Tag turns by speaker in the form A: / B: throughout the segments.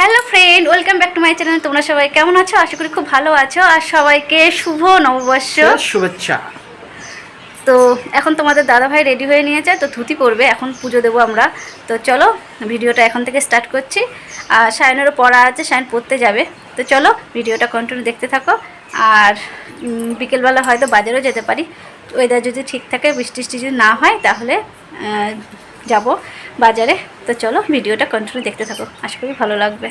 A: Hello friend welcome back to my channel. তোমরা সবাই কেমন আছো? আশা করি খুব ভালো আছো। আর সবাইকে শুভ নববর্ষ।
B: শুভেচ্ছা।
A: তো এখন তোমাদের দাদাভাই রেডি হয়ে নিয়েছে তো ধুতি পড়বে এখন পুজো দেবো আমরা। তো চলো ভিডিওটা এখন থেকে স্টার্ট করছি। আর সায়নেরও পড়া আছে সায়ন পড়তে যাবে। তো চলো ভিডিওটা কন্টিনিউ দেখতে থাকো। আর বিকেলবেলা হয়তো বাজারেও যেতে পারি। ওয়েদার যদি ঠিক থাকে বৃষ্টি টিষ্টি যদি না হয় তাহলে যাব বাজারে। তো চলো ভিডিওটা কন্টিনিউ দেখতে থাকো। আশা করি ভালো লাগবে।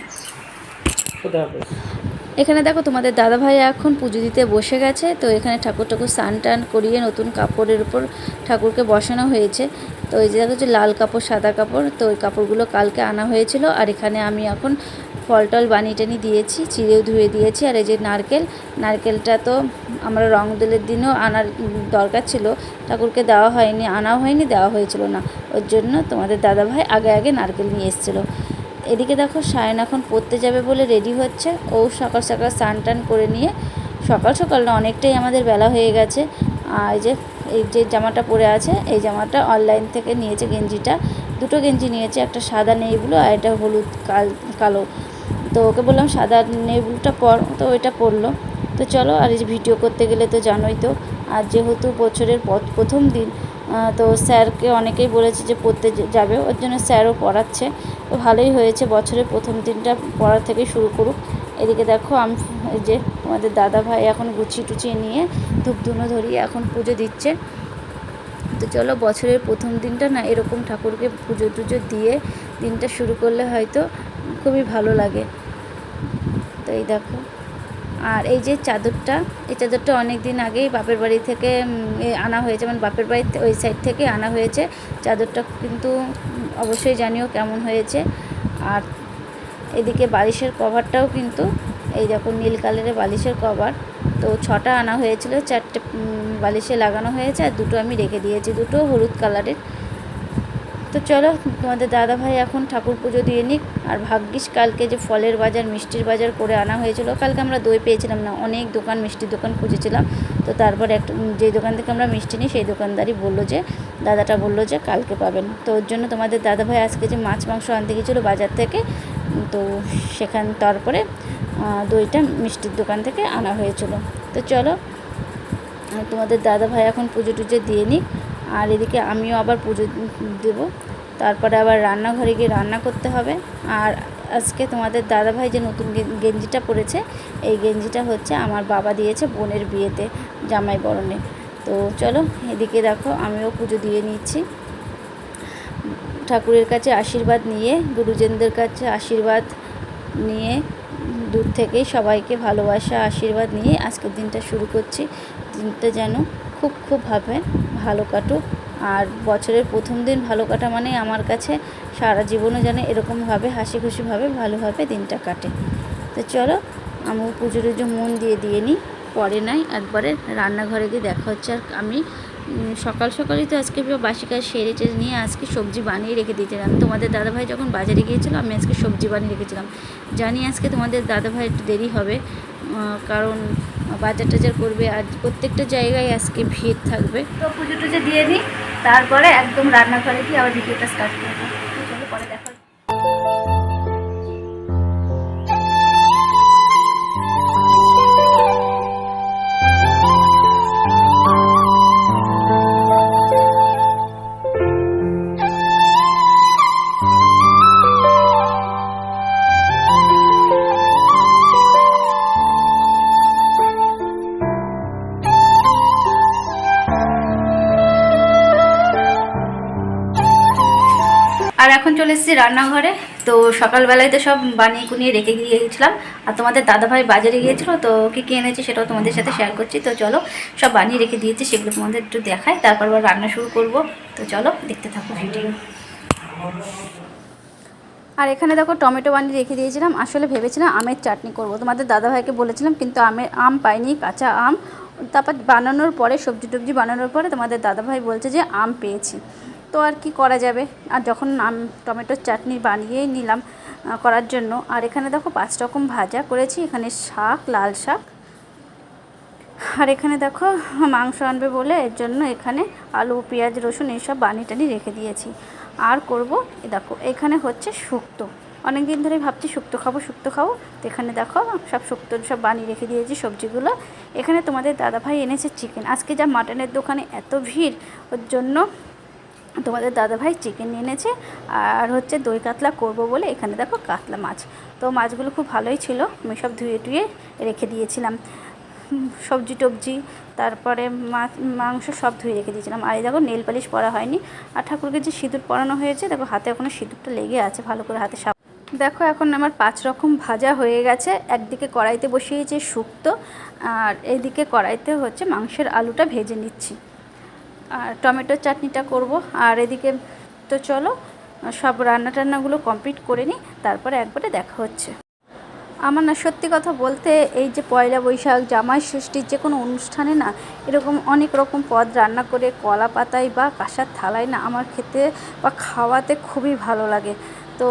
A: এখানে দেখো তোমাদের দাদা ভাই এখন পুজো দিতে বসে গেছে। তো এখানে ঠাকুর ঠাকুর স্নান টান করিয়ে নতুন কাপড়ের উপর ঠাকুরকে বসানো হয়েছে। তো এই যে দেখো যে লাল কাপড় সাদা কাপড় তো ওই কাপড়গুলো কালকে আনা হয়েছিল। আর এখানে আমি এখন ফল টল বানিয়ে টানি দিয়েছি, চিড়েও ধুয়ে দিয়েছি। আর এই যে নারকেল, নারকেলটা তো আমরা রং দোলের দিনও আনার দরকার ছিল। ঠাকুরকে দেওয়া হয়নি, আনাও হয়নি, দেওয়া হয়েছিল না। ওর জন্য তোমাদের দাদাভাই আগে আগে নারকেল নিয়ে এসেছিল। এদিকে দেখো, সায়ন এখন পড়তে যাবে বলে রেডি হচ্ছে। ও সকাল সকাল স্নান টান করে নিয়ে সকাল সকাল না, অনেকটাই আমাদের বেলা হয়ে গেছে। আর এই যে এই যে জামাটা পরে আছে, এই জামাটা অনলাইন থেকে নিয়েছে গেঞ্জিটা। দুটো গেঞ্জি নিয়েছে, একটা সাদা নেই ব্লু আর একটা হলুদ কাল, কালো। তো ওকে বললাম সাদা নেই ব্লুটা পর, তো ওইটা পরলো। তো চলো, আর এই ভিডিও করতে গেলে তো জানোই তো, আর যেহেতু বছরের প্রথম দিন তো স্যারকে অনেকেই বলেছে যে পড়তে যাবে, ওর জন্য স্যারও পড়াচ্ছে। তো ভালোই হয়েছে, বছরের প্রথম দিনটা পড়া থেকে শুরু করুক। এদিকে দেখো, আমি যে তোমাদের দাদা ভাই এখন গুছিয়ে টুচিয়ে নিয়ে ধূপ ধুনো ধরিয়ে এখন পুজো দিচ্ছে। তো চলো, বছরের প্রথম দিনটা না এরকম ঠাকুরকে পুজো টুজো দিয়ে দিনটা শুরু করলে হয়তো খুবই ভালো লাগে। তো এই দেখো। আর এই যে চাদরটা, এই চাদরটা অনেক দিন আগেই বাপের বাড়ি থেকে আনা হয়েছে। মানে বাপের বাড়ি ওই সাইড থেকে আনা হয়েছে। চাদরটা কিন্তু অবশ্যই জানিও কেমন হয়েছে। আর এদিকে বালিশের কভারটাও কিন্তু, এই দেখো নীল কালারের বালিশের কভার। তো ছটা আনা হয়েছিল, চারটে বালিশে লাগানো হয়েছে। আর দুটো আমি রেখে দিয়েছি। দুটো হলুদ কালারের। তো চলো, তোমাদের দাদা ভাই এখন ঠাকুর পুজো দিয়ে নিক। আর ভাগ্যিস কালকে যে ফলের বাজার, মিষ্টির বাজার করে আনা হয়েছিল, কালকে আমরা দই পেয়েছিলাম না, অনেক দোকান মিষ্টির দোকান খুঁজেছিলাম। তো তারপর একটা, যে দোকান থেকে আমরা মিষ্টি নিই, সেই দোকানদারই বলল যে, দাদাটা বলল যে কালকে পাবেন। তো ওর জন্য তোমাদের দাদা ভাই আজকে যে মাছ, মাংস আনতে গিয়েছিল বাজার থেকে, তো সেখান, তারপরে দইটা মিষ্টির দোকান থেকে আনা হয়েছিল। তো চলো, তোমাদের দাদা ভাই এখন পুজো টুজো দিয়ে নিক। আর এদিকে আমিও আবার পুজো দেবো। তারপরে আবার রান্নাঘরে গিয়ে রান্না করতে হবে। আর আজকে তোমাদের দাদা ভাই যে নতুন গেঞ্জিটা পরেছে, এই গেঞ্জিটা হচ্ছে আমার বাবা দিয়েছে বোনের বিয়েতে জামাই বরণে। তো চলো এদিকে দেখো, আমিও পুজো দিয়ে নিচ্ছি। ঠাকুরের কাছে আশীর্বাদ নিয়ে, গুরুজনদের কাছে আশীর্বাদ নিয়ে, দূর থেকেই সবাইকে ভালোবাসা, আশীর্বাদ নিয়ে আজকের দিনটা শুরু করছি। দিনটা যেন খুব খুবভাবে ভালো কাটুক। আর বছরের প্রথম দিন ভালো কাটা মানে আমার কাছে সারা জীবনও যেন এরকমভাবে হাসি খুশিভাবে ভালোভাবে দিনটা কাটে। তো চলো, আমি পুজো টুজো মন দিয়ে দিয়ে নিই, পরে নাই, একবারে রান্নাঘরে গিয়ে দেখা হচ্ছে। আর আমি সকাল সকালই তো আজকে বাসি কাজ সেরে টেরে নিয়ে আজকে সবজি বানিয়ে রেখে দিয়েছিলাম। তোমাদের দাদাভাই যখন বাজারে গিয়েছিল, আমি আজকে সবজি বানিয়ে রেখেছিলাম। জানি আজকে তোমাদের দাদাভাই একটু দেরি হবে কারণ বাজার টাজার করবে আর প্রত্যেকটা জায়গায় আজকে ভিড় থাকবে। তো পুজো টুজো দিয়ে দিই তারপরে একদম রান্নাঘরে গিয়ে আবার ভিডিওটা স্টার্ট করব। চলে এসেছি রান্নাঘরে। তো সকালবেলায় তো সব বানিয়ে কুনিয়ে রেখে গিয়েছিলাম। আর তোমাদের দাদাভাই বাজারে গিয়েছিল, তো কী কী এনেছি সেটাও তোমাদের সাথে শেয়ার করছি। তো চলো, সব বানিয়ে রেখে দিয়েছি, সেগুলো তোমাদের একটু দেখায় তারপর আবার রান্না শুরু করব। তো চলো, দেখতে থাকো ভিডিও আর এখানে দেখো টমেটো বানিয়ে রেখে দিয়েছিলাম। আসলে ভেবেছিলাম আমের চাটনি করব। তোমাদের দাদাভাইকে বলেছিলাম, কিন্তু আমের আম পাইনি, কাঁচা আম। তারপর বানানোর পরে, সবজি টবজি বানানোর পরে তোমাদের দাদাভাই বলছে যে, আম পেয়েছি। তো আর কি করা যাবে? আর যখন টমেটোর চাটনি বানিয়েই নিলাম করার জন্য, আর এখানে দেখো পাঁচ রকম ভাজা করেছি, এখানে শাক, লাল শাক। আর এখানে দেখো মাংস আনবে বলে, এর জন্য এখানে আলু, পেঁয়াজ, রসুন এইসব বানিয়ে টানি রেখে দিয়েছি। আর করব দেখো, এখানে হচ্ছে শুক্তো। অনেক দিন ধরে ভাবছি শুক্তো খাব শুক্তো খাব। তো এখানে দেখো সব শুক্তো সব বানিয়ে রেখে দিয়েছি সবজিগুলো। এখানে তোমাদের দাদাভাই এনেছে চিকেন আজকে যা মাটনের দোকানে এত ভিড়, ওর জন্য তোমাদের দাদাভাই চিকেন নিয়ে এনেছে আর হচ্ছে দই কাতলা করব বলে এখানে দেখো কাতলা মাছ। তো মাছগুলো খুব ভালোই ছিল, আমি সব ধুয়ে টুয়ে রেখে দিয়েছিলাম। সবজি টবজি, তারপরে মাছ, মাংস সব ধুয়ে রেখে দিয়েছিলাম। আর এই দেখো নেল পালিশ পরা হয়নি। আর ঠাকুরকে যে সিঁদুর পরানো হয়েছে, দেখো হাতে এখনও সিঁদুরটা লেগে আছে, ভালো করে হাতে সাপ দেখো এখন আমার পাঁচ রকম ভাজা হয়ে গেছে। একদিকে কড়াইতে বসিয়েছি শুক্তো, আর এইদিকে কড়াইতে হচ্ছে মাংসের আলুটা ভেজে নিচ্ছি। আর টমেটোর চাটনিটা করব। আর এদিকে তো চলো, সব রান্না টান্নাগুলো কমপ্লিট করে নিই, তারপরে একবারে দেখা হচ্ছে। আমার না সত্যি কথা বলতে, এই যে পয়লা বৈশাখ, জামাই ষষ্ঠীর যে কোনো অনুষ্ঠানে না, এরকম অনেক রকম পদ রান্না করে কলা পাতায় বা কাঁসার থালায় না আমার খেতে বা খাওয়াতে খুবই ভালো লাগে। তো,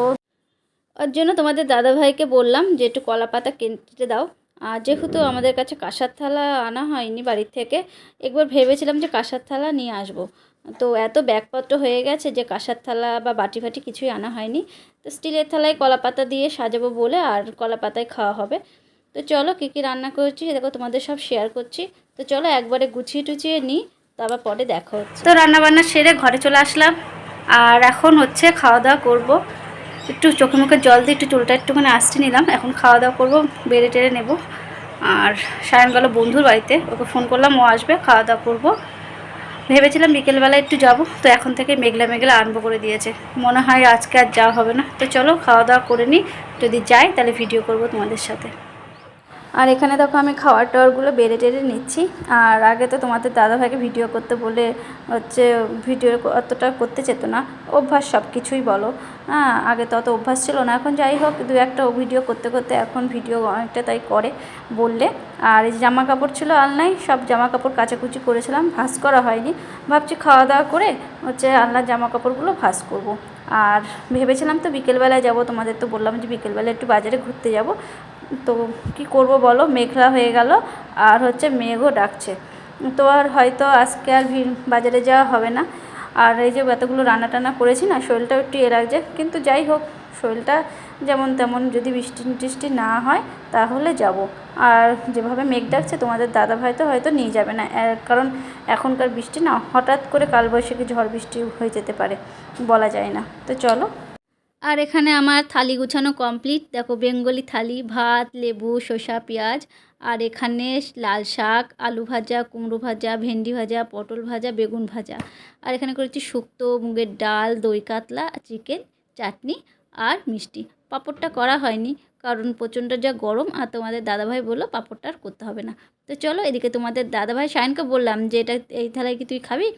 A: ওর জন্য তোমাদের দাদাভাইকে বললাম যে একটু কলা পাতা কেটে দাও। আর যেহেতু আমাদের কাছে কাঁসার থালা আনা হয়নি বাড়ির থেকে, একবার ভেবেছিলাম যে কাঁসার থালা নিয়ে আসব। তো এত ব্যাগপত্র হয়ে গেছে যে কাঁসার থালা বা বাটি ফাটি কিছুই আনা হয়নি। তো স্টিলের থালায় কলা পাতা দিয়ে সাজাবো বলে আর কলা পাতায় খাওয়া হবে। তো চলো কী কী রান্না করছি দেখো তোমাদের সব শেয়ার করছি। তো চলো একবারে গুছিয়ে টুচিয়ে নিই, তারপর পরে দেখা তো রান্নাবান্না সেরে ঘরে চলে আসলাম। আর এখন হচ্ছে খাওয়া দাওয়া করব। একটু চোখে মুখে জল দিয়ে একটু চুলটা একটুখানি আসতে নিলাম। এখন খাওয়া দাওয়া করব, বেড়ে টেড়ে নেব। আর সায়ন গেল বন্ধুর বাড়িতে, ওকে ফোন করলাম, ও আসবে, খাওয়া দাওয়া করব। ভেবেছিলাম বিকেলবেলা একটু যাব, তো এখন থেকে মেঘলা মেঘলা আরম্ভ করে দিয়েছে। মনে হয় আজকে আর যাওয়া হবে না। তো চলো, খাওয়া দাওয়া করে নিই। যদি যাই, তাহলে ভিডিও করব তোমাদের সাথে। আর এখানে দেখো আমি খাওয়ার টাওয়ারগুলো বেড়ে টেড়ে নিচ্ছি। আর আগে তো তোমাদের দাদাভাইকে ভিডিও করতে বলে হচ্ছে ভিডিও অতটা করতে চেত না। অভ্যাস সব কিছুই বলো। হ্যাঁ আগে তো অত অভ্যাস ছিল না। এখন যাই হোক, দু একটা ভিডিও করতে করতে এখন ভিডিও অনেকটা তাই করে বললে। আর এই জামা কাপড় ছিল আলনায় সব জামা কাপড় কাচাকুচি করেছিলাম ভাস করা হয়নি। ভাবছি খাওয়া দাওয়া করে হচ্ছে আলনার জামা কাপড়গুলো ভাস করব। আর ভেবেছিলাম তো বিকেলবেলায় যাব, তোমাদের তো বললাম যে বিকেলবেলা একটু বাজারে ঘুরতে যাব। তো কি করব বলো? মেঘলা হয়ে গেল, আর হচ্ছে মেঘও ডাকছে। তো আর হয়তো আজকে আর বাজারে যাওয়া হবে না। আর এই যে এতগুলো রান্না টানা করেছি না, শরীরটাও একটু এ লাগছে। কিন্তু যাই হোক, শরীরটা যেমন তেমন যদি বৃষ্টি টিষ্টি না হয়, তাহলে যাব। আর যেভাবে মেঘ ডাকছে, তোমাদের দাদাভাই তো হয়তো নিয়ে যাবে না। কারণ এখনকার বৃষ্টি না, হঠাৎ করে কালবৈশাখী ঝড় বৃষ্টি হয়ে যেতে পারে, বলা যায় না। তো চলো আর এখানে আমার থালি গুছানো কমপ্লিট। দেখো বেঙ্গলি থালি, ভাত, লেবু, শসা, পেঁয়াজ। আর এখানে লাল শাক, আলু ভাজা, কুমড়ো ভাজা, ভেন্ডি ভাজা, পটল ভাজা, বেগুন ভাজা। আর এখানে করেছি শুক্তো, মুগের ডাল, দই কাতলা, চিকেন, চাটনি আর মিষ্টি। পাঁপড়টা করা হয়নি কারণ প্রচণ্ড যা গরম আর তোমাদের দাদাভাই বলল পাঁপড়টা আর করতে হবে না। তো চলো এদিকে তোমাদের দাদাভাই সায়নকে বললাম যে, এটা এই থালায় কি তুই খাবি?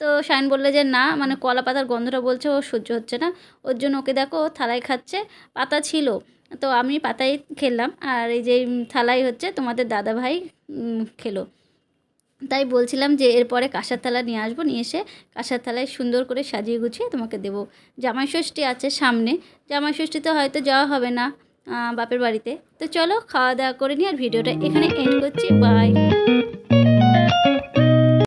A: তো শায়ন বললে যে না মানে কলা পাতার গন্ধটা বলছে ও সহ্য হচ্ছে না। ওর জন্য ওকে দেখো থালায় খাচ্ছে। পাতা ছিল। তো আমি পাতাই খেলাম। আর এই যে থালাই হচ্ছে তোমাদের দাদাভাই উম, খেলো। তাই বলছিলাম যে এরপরে কাঁসার থালা নিয়ে আসব। নিয়ে এসে কাঁসার থালায় সুন্দর করে সাজিয়ে গুছিয়ে তোমাকে দেবো। জামাই ষষ্ঠী আছে সামনে। জামাই ষষ্ঠীতে হয়তো যাওয়া হবে না বাপের বাড়িতে। তো চলো খাওয়া দাওয়া করে নিই আর ভিডিওটা এখানে এন্ড করছি। বাই